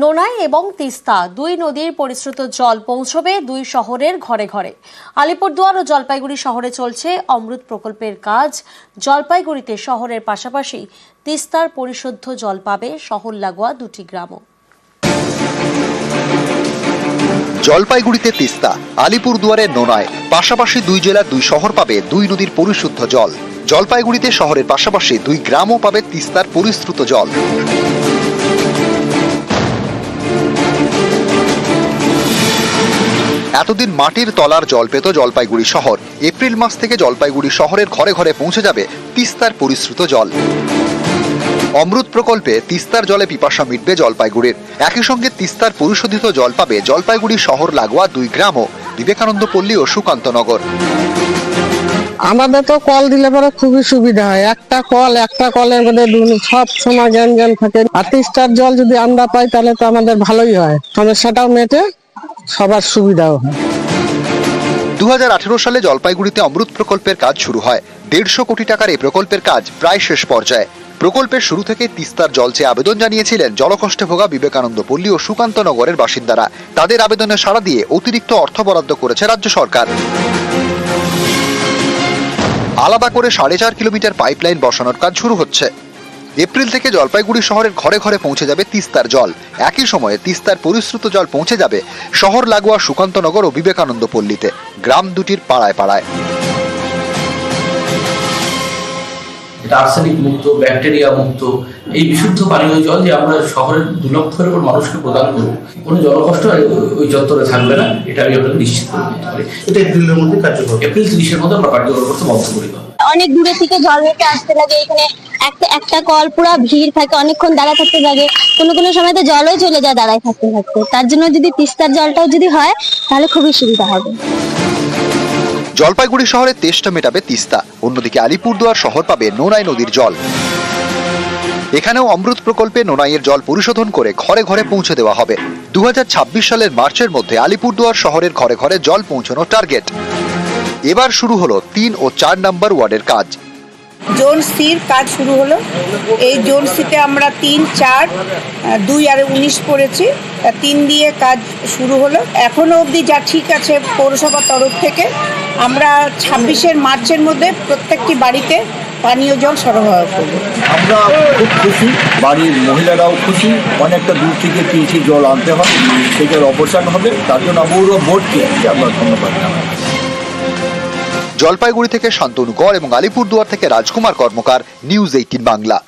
নোনাই এবং তিস্তা, দুই নদীর পরিশ্রুত জল পৌঁছবে দুই শহরের ঘরে ঘরে। আলিপুরদুয়ার ও জলপাইগুড়ি শহরে চলছে অমৃত প্রকল্পের কাজ। জলপাইগুড়িতে শহরের পাশাপাশি তিস্তার পরিশুদ্ধ জল পাবে শহর লাগোয়া দুটি গ্রামও। জলপাইগুড়িতে তিস্তা আলিপুরদুয়ারের নোনায় পাশাপাশি দুই জেলার দুই শহর পাবে দুই নদীর পরিশুদ্ধ জল। জলপাইগুড়িতে শহরের পাশাপাশি দুই গ্রামও পাবে তিস্তার পরিশ্রুত জল। এতদিন মাটির তলার জল পেত জলপাইগুড়ি শহর। এপ্রিল মাস থেকে জলপাইগুড়ি শহরের ঘরে ঘরে পৌঁছে যাবে তিস্তার পরিশ্রুত জল। অমৃত প্রকল্পে তিস্তার জলে পিপাসা মিটবে জলপাইগুড়ির। একই সঙ্গে তিস্তার পরিশোধিত জল পাবে জলপাইগুড়ি শহর লাগোয়া দুই গ্রামও, বিবেকানন্দ পল্লী ও সুকান্তনগর আমাদের তো কল দিলে পরে খুবই সুবিধা হয়। একটা কল, একটা কলের মধ্যে সব সময় জ্ঞান জ্ঞান থাকে। আর তিস্তার জল যদি আমরা পাই তাহলে তো আমাদের ভালোই হয়। সমস্যাটাও মেটে সবার সুবিধাও হয়। দু সালে জলপাইগুড়িতে অমৃত প্রকল্পের কাজ শুরু হয়। দেড়শো কোটি টাকার এই প্রকল্পের কাজ প্রায় শেষ পর্যায়ে। প্রকল্পের শুরু থেকে তিস্তার জল চেয়ে আবেদন জানিয়েছিলেন জলকষ্টে ভোগা বিবেকানন্দ পল্লী ও সুকান্তনগরের বাসিন্দারা। তাদের আবেদনে সাড়া দিয়ে অতিরিক্ত অর্থ বরাদ্দ করেছে রাজ্য সরকার। আলাদা করে সাড়ে চার কিলোমিটার পাইপলাইন বসানোর কাজ শুরু হচ্ছে। এপ্রিল থেকে জলপাইগুড়ি শহরের ঘরে ঘরে পৌঁছে যাবে তিস্তার জল। একই সময়ে তিস্তার পরিশ্রুত জল পৌঁছে যাবে শহর লাগোয়া সুকান্তনগর ও বিবেকানন্দ পল্লীতে। গ্রাম দুটির পাড়ায় পাড়ায়। এটা আর্সেনিক মুক্ত ব্যাকটেরিয়া মুক্ত এই বিশুদ্ধ পানীয় জল যে আমরা শহরের দু লক্ষের উপর মানুষকে প্রদান করব কোনো জলকষ্ট ওই চত্বরে থাকবে না এটা আমি আপনাকে নিশ্চিত করে দিতে পারি। এটা এপ্রিলের মধ্যে কার্যকর। এপ্রিল তিরিশের মধ্যে আমরা কার্যকর করতে বন্ধ করি অনেক দূরে থেকে জল নিতে আসতে লাগে এখানে একটা একটা কল পুরো ভিড় থাকে অনেকক্ষণ দাঁড়ায় থাকতে লাগে কোনো কোনো সময় তো জলও চলে যায় দাঁড়ায় থাকতে থাকতে। তার জন্য যদি তিস্তার জলটাও যদি হয় তাহলে খুবই সুবিধা হবে। জলপাইগুড়ি শহরে তেষ্টা মেটাবে তিস্তা। অন্যদিকে আলিপুরদুয়ার শহর পাবে নোনাই নদীর জল। এখানেও অমৃত প্রকল্পে নোনাইয়ের জল পরিশোধন করে ঘরে ঘরে পৌঁছে দেওয়া হবে। দু হাজার ছাব্বিশ সালের মার্চের মধ্যে আলিপুরদুয়ার শহরের ঘরে ঘরে জল পৌঁছানোর টার্গেট। এবার শুরু হলো তিন ও চার নম্বর ওয়ার্ডের কাজ। জোন সির কাজ শুরু হলো। এই জোন সিতে আমরা তিন, চার দুই আর উনিশ পড়েছি। তিন দিয়ে কাজ শুরু হলো। এখনও অবধি যা ঠিক আছে পৌরসভার তরফ থেকে, আমরা ছাব্বিশের মার্চের মধ্যে প্রত্যেকটি বাড়িতে পানীয় জল সরবরাহ করব। আমরা খুব খুশি, বাড়ির মহিলারাও খুশি। অনেকটা দূর থেকে পিএইচি জল আনতে হয়, সেটার অপসারণ হবে। তার জন্য পৌর বোর্ডকে আমরা ধন্যবাদ জানাই। জলপাইগুড়ি থেকে শান্তনু কর এবং আলিপুরদুয়ার থেকে রাজকুমার কর্মকার নিউজ এইটিন বাংলা।